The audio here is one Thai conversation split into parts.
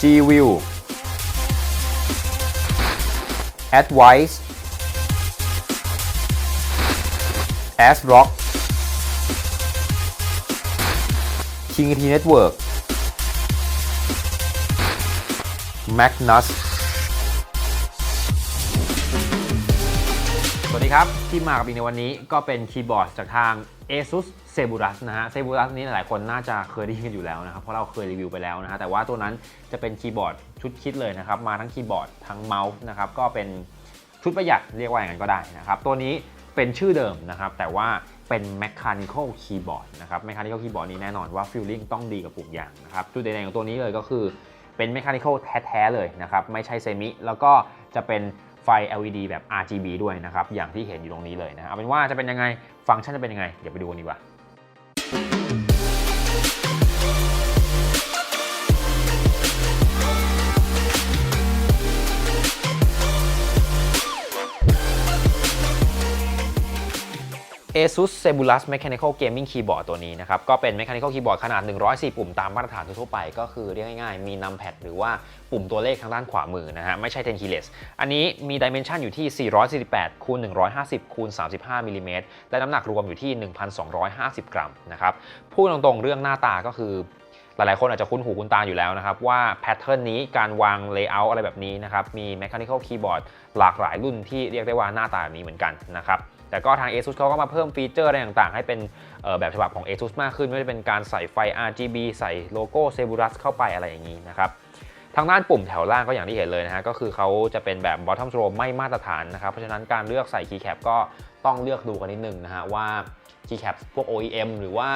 G-View Advice ASRock King T Network Magnus สวัสดีครับ ที่มากับอีกในวันนี้ก็เป็นคีย์บอร์ดจากทาง ASUS Zeburus นะฮะ Zeburus นี้หลายคนน่าจะเคยได้ยินกันอยู่แล้วนะครับ เพราะเราเคยรีวิวไปแล้วนะฮะแต่ว่าตัวนั้นจะเป็นคีย์บอร์ดชุดคิดเลยนะครับ มาทั้งคีย์บอร์ดทั้งเมาส์นะครับก็เป็นชุดประหยัดเรียกว่าอย่างนั้นก็ได้นะครับตัวนี้เป็นชื่อเดิมนะครับ แต่ว่าเป็น mechanical keyboard นะครับ mechanical keyboard นี้แน่นอนว่า feeling ต้องดีกับปุ่มยางนะครับจุดเด่นของตัวนี้เลยก็คือเป็น mechanical แท้ๆเลยนะครับ ไม่ใช่เซมิแล้วก็จะเป็นไฟ LED แบบ RGB ด้วยนะครับ อย่างที่เห็นอยู่ตรงนี้เลยนะเอาเป็นว่าจะเป็นยังไง ฟังก์ชันจะเป็นยังไง เดี๋ยวไปดูกันดีกว่า Thank you. ASUS Cebulus Mechanical Gaming Keyboard ตัวนี้นะครับ ก็เป็น Mechanical Keyboard ขนาด 104 ปุ่มตามมาตรฐานทั่วไป ก็คือเรียกง่ายๆ มี numpad หรือว่าปุ่มตัวเลขทางด้านขวามือนะฮะ ไม่ใช่ 10 keyless อันนี้มี dimension อยู่ที่ 448คูณ150คูณ35มิลลิเมตรและน้ำหนักรวมอยู่ที่ 1,250 กรัมนะครับ พูดตรงๆ เรื่องหน้าตาก็คือ หลายๆคนอาจจะคุ้นหูคุ้นตาอยู่แล้วนะครับ ว่าแพทเทิร์นนี้การวาง layout อะไรแบบนี้นะครับ มี mechanical keyboard หลากหลายรุ่นที่เรียกได้ว่าหน้าตาแบบนี้เหมือนกันนะครับแต่ก็ทาง ASUS เขาก็มาเพิ่มฟีเจอร์อะไรต่างๆ ให้เป็นแบบฉบับของ ASUS มากขึ้น ไม่ว่าจะเป็นการใส่ไฟ RGB ใส่โลโก้ Zeburus เข้าไปอะไรอย่างนี้นะครับทางด้านปุ่มแถวล่างก็อย่างที่เห็นเลยนะฮะก็คือเขาจะเป็นแบบ bottom row ไม่มาตรฐานนะครับ เพราะฉะนั้นการเลือกใส่ keycap ก็ต้องเลือกดูกันนิดนึงนะฮะว่า keycap พวก OEM หรือว่า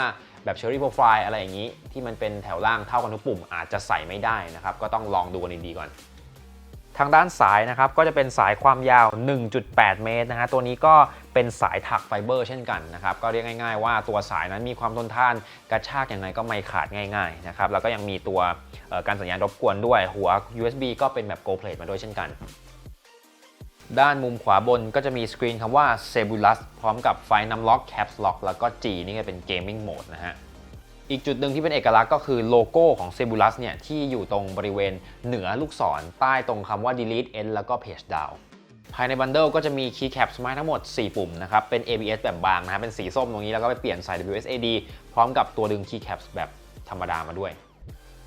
แบบ cherry profile อะไรอย่างนี้ ที่มันเป็นแถวล่างเท่ากันทุกปุ่มอาจจะใส่ไม่ได้นะครับ ก็ต้องลองดูกันดีๆก่อน ทางด้านสายนะครับ ก็จะเป็นสายความยาว 1.8 เมตรนะฮะตัวนี้ก็เป็นสายถักไฟเบอร์เช่นกันนะครับ ก็เรียกง่าย ๆ ว่าตัวสายนั้นมีความทนทานกระชากยังไงก็ไม่ขาดง่าย ๆ นะครับ แล้วก็ยังมีตัวการสัญญาณรบกวนด้วยหัว USB ก็เป็นแบบ Go Plate มาด้วยเช่นกัน ด้านมุมขวาบนก็จะมีสกรีนคำว่า Zebulus พร้อมกับไฟนำล็อก Caps Lock แล้วก็ G นี่ก็เป็น Gaming Mode นะฮะ อีกจุดหนึ่งที่เป็นเอกลักษณ์ก็คือโลโก้ของ Zebulus เนี่ยที่อยู่ตรงบริเวณเหนือลูกศรใต้ตรงคำว่า delete end แล้วก็ page down ภายในบันเดิลก็จะมี keycaps มาให้ทั้งหมด 4 ปุ่มนะครับ เป็น ABS แบบบางนะครับเป็นสีส้มตรงนี้แล้วก็ไปเปลี่ยนใส่ WSAD พร้อมกับตัวดึง keycaps แบบธรรมดามาด้วย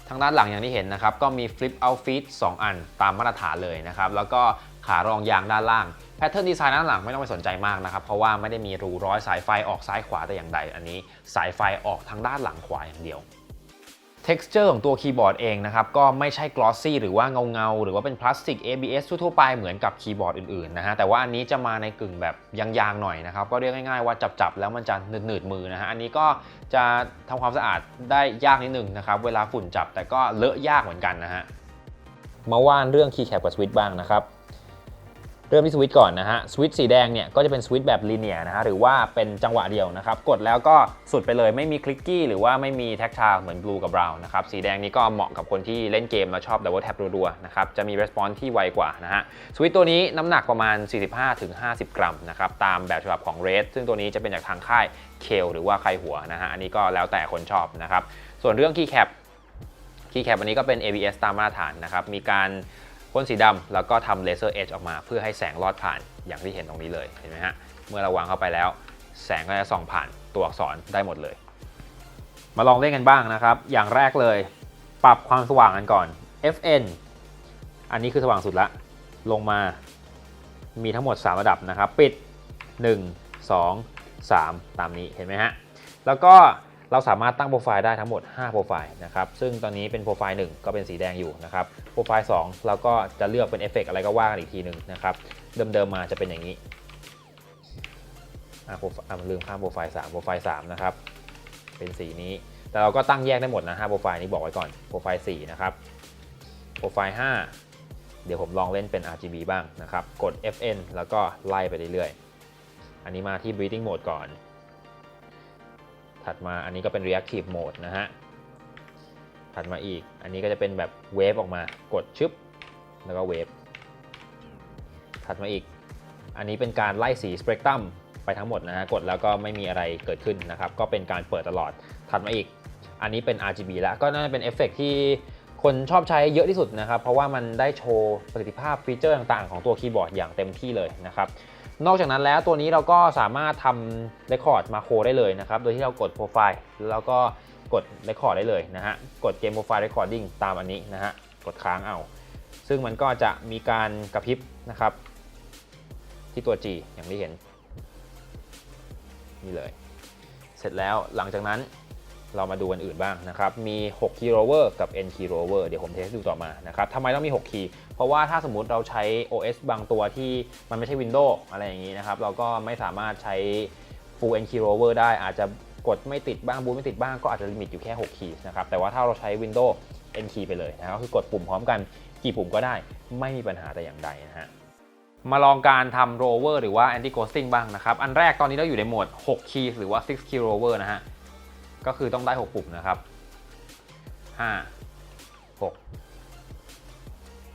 ทางด้านหลังอย่างที่เห็นนะครับ ก็มี flip out feet 2อันตามมาตรฐานเลยนะครับ แล้วก็ ขารองยางด้านล่างแพทเทิร์นดีไซน์ด้านหลังไม่ต้องไปสนใจมากนะครับเพราะว่าไม่ได้มีรูร้อยสายไฟออกซ้ายขวาแต่อย่างใด อันนี้สายไฟออกทางด้านหลังขวาอย่างเดียว texture ของตัวคีย์บอร์ดเองนะครับก็ไม่ใช่ glossy หรือว่าเงาเงาหรือว่าเป็นพลาสติก ABS ทั่วๆไปเหมือนกับคีย์บอร์ดอื่นๆนะฮะแต่ว่าอันนี้จะมาในกึ่งแบบยางๆหน่อยนะครับก็เรียกง่ายๆว่าจับๆแล้วมันจะหนืดๆมือนะฮะอันนี้ก็จะทำความสะอาดได้ยากนิดนึงนะครับเวลาฝุ่นจับแต่ก็เลอะยากเหมือนกันนะฮะมาว่านเรื่องคีย์แคปกับสวิตช์บ้างนะครับ เริ่มที่สวิตช์ก่อนนะฮะสวิตช์สีแดงเนี่ยก็จะเป็นสวิตช์แบบลีเนียนะฮะหรือว่าเป็นจังหวะเดียวนะครับกดแล้วก็สุดไปเลยไม่มีคลิกกี้หรือว่าไม่มีแท็กชาเหมือนบลูกับบราวน์นะครับสีแดงนี้ก็เหมาะกับคนที่เล่นเกมแล้วชอบดับเบิลแท็บรัวๆนะครับจะมีรีสปอนส์ที่ไวกว่านะฮะสวิตช์ตัวนี้น้ำหนักประมาณ 45-50 กรัมนะครับตามแบบฉบับของ Red ซึ่งตัวนี้จะเป็นจากทางค่ายเคลหรือว่าใครหัวนะฮะอันนี้ก็แล้วแต่คนชอบนะครับส่วนเรื่อง keycap keycap อันนี้ก็เป็น ABS ตามมาตรฐานนะครับมีการ พ่นสีดำแล้วก็ทำเลเซอร์เอชออกมาเพื่อให้แสงลอดผ่านอย่างที่เห็นตรงนี้เลยเห็นไหมฮะเมื่อเราวางเข้าไปแล้ว แสงก็จะส่องผ่านตัวอักษรได้หมดเลย มาลองเล่นกันบ้างนะครับ อย่างแรกเลย ปรับความสว่างกันก่อน FN อันนี้คือสว่างสุดละ ลงมามีทั้งหมด 3 ระดับนะครับ ปิด 1 2 3 ตามนี้เห็นไหมฮะแล้วก็ เราสามารถตั้งโปรไฟล์ได้ทั้งหมด 5 โปรไฟล์นะครับ ซึ่งตอนนี้เป็นโปรไฟล์1ก็เป็นสีแดงอยู่นะครับ โปรไฟล์ 2 เราก็จะเลือกเป็นเอฟเฟกต์อะไรก็ว่ากันอีกทีหนึ่งนะครับ เดิมๆมาจะเป็นอย่างนี้ อะโปรไฟล์อะลืมข้ามโปรไฟล์ 3 โปรไฟล์ 3 นะครับ เป็นสีนี้ แต่เราก็ตั้งแยกได้หมดนะ5โปรไฟล์นี้บอกไว้ก่อน โปรไฟล์ 4 นะครับ โปรไฟล์ 5 เดี๋ยวผมลองเล่นเป็น RGB บ้างนะครับ กด FN แล้วก็ไล่ไปเรื่อยๆ อันนี้มาที่ breathing mode ก่อน ถัดมาอันนี้ก็เป็น reactive mode นะฮะ ถัดมาอีก อันนี้ก็จะเป็นแบบเวฟออกมา กดชึบ แล้วก็เวฟ ถัดมาอีก อันนี้เป็นการไล่สีสเปกตรัมไปทั้งหมดนะฮะ กดแล้วก็ไม่มีอะไรเกิดขึ้นนะครับ ก็เป็นการเปิดตลอด ถัดมาอีก อันนี้เป็น RGB แล้ว ก็น่าจะเป็นเอฟเฟกต์ที่คนชอบใช้เยอะที่สุดนะครับ เพราะว่ามันได้โชว์ประสิทธิภาพฟีเจอร์ต่างๆ ของตัวคีย์บอร์ดอย่างเต็มที่เลยนะครับ นอกจากนั้นแล้วตัวนี้เราก็สามารถทำ Record มาโคได้เลยนะครับ โดยที่เรากดโปรไฟล์แล้วก็กด Record ได้เลยนะฮะ กดเกมโปรไฟล์ Recording ตามอันนี้นะฮะ กดค้างเอา ซึ่งมันก็จะมีการกระพริบนะครับ ที่ตัว G อย่างที่เห็น นี่เลย เสร็จแล้วหลังจากนั้น เรามาดูอันอื่นบ้างนะครับ มี 6 key rover กับ n key rover เดี๋ยวผมเทสดูต่อมานะครับทำไมต้องมี 6 key เพราะว่าถ้าสมมุติเราใช้ OS บางตัวที่มันไม่ใช่ Windows อะไรอย่างนี้นะครับ เราก็ไม่สามารถใช้ full n key rover ได้อาจจะกดไม่ติดบ้างบูตไม่ติดบ้างก็อาจจะลิมิตอยู่แค่ 6 key นะครับ แต่ว่าถ้าเราใช้ Windows n key ไปเลยนะครับก็คือกดปุ่มพร้อมกันกี่ปุ่มก็ได้ไม่มีปัญหาแต่อย่างใดนะฮะมาลองการทำ rover หรือว่า anti ghosting บ้างนะครับ อันแรกตอนนี้เราอยู่ในโหมด 6 key หรือว่า 6 key rover นะฮะ ก็คือต้องได้ 6 ปุ่มนะครับ 5 6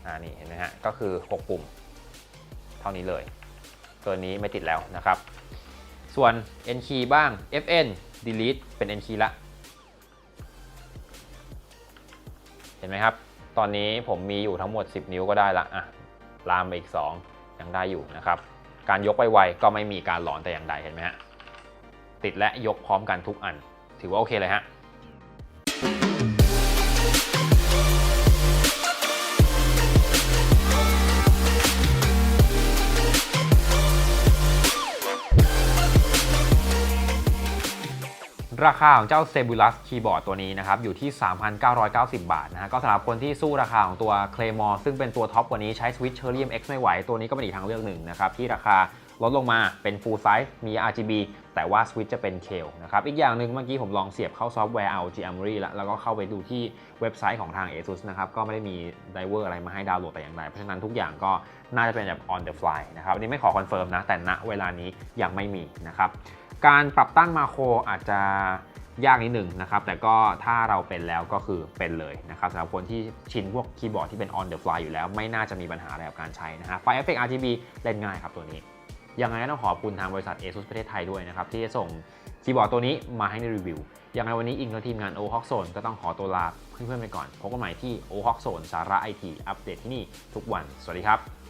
อ่านี่เห็นไหมฮะ ก็คือ 6 ปุ่ม เท่านี้เลยตัวนี้ไม่ติดแล้วนะครับ ส่วน n key บ้าง fn delete เป็น n key ละ เห็นไหมครับ ตอนนี้ผมมีอยู่ทั้งหมด 10 นิ้วก็ได้ละอะลามไปอีก 2 ยังได้อยู่นะครับ การยกไปไวๆก็ไม่มีการหลอนแต่อย่างใดเห็นไหมฮะติดและยกพร้อมกันทุกอัน ถือว่าโอเคเลยฮะราคาของเจ้า Sebulus คีย์บอร์ดตัวนี้นะครับอยู่ที่ 3,990 บาทนะฮะก็สำหรับคนที่สู้ราคาของตัว Claymore ซึ่งเป็นตัวท็อปกว่านี้ใช้ Switch Cherrium X ไม่ไหว ตัวนี้ก็เป็นอีกทางเลือกหนึ่งนะครับที่ราคา ลดลงมาเป็น Full Size มี RGB แต่ว่า Switch จะเป็น k e l นะครับ อีกอย่างหนึ่งเมื่อกี้ผมลองเสียบเข้าซอฟต์แวร์เอา Geamory แล้ว แล้วก็เข้าไปดูที่เว็บไซต์ของทาง ASUS นะครับ ก็ไม่ได้มีไดเวอร์อะไรมาให้ดาวน์โหลดแต่อย่างใดเพราะฉะนั้นทุกอย่างก็น่าจะเป็นแบบ on the fly นะครับ อันนี้ไม่ขอคอนเฟิร์มนะ แต่ณเวลานี้ยังไม่มีนะครับ การปรับตั้งมาโครอาจจะยากนิดหนึ่งนะครับ แต่ก็ถ้าเราเป็นแล้วก็คือเป็นเลยนะครับสำหรับคนที่ชินพวกคีย์บอร์ดที่เป็น on the fly อยู่แล้ว ไม่น่าจะมีปัญหาอะไรกับการใช้นะฮะไฟ Effect RGB เล่นง่ายครับตัวนี้ ยังไงก็ต้องขอบคุณทางบริษัท ASUS ประเทศไทยด้วยนะครับ ที่จะส่งคีย์บอร์ดตัวนี้มาให้ในรีวิว ยังไงวันนี้อิงและทีมงาน o h o k Zone ก็ต้องขอตัวลาเพื่อนๆไปก่อน พบกันใหม่ที่ o h o k Zone สาระไอทีอัปเดตที่นี่ทุกวัน สวัสดีครับ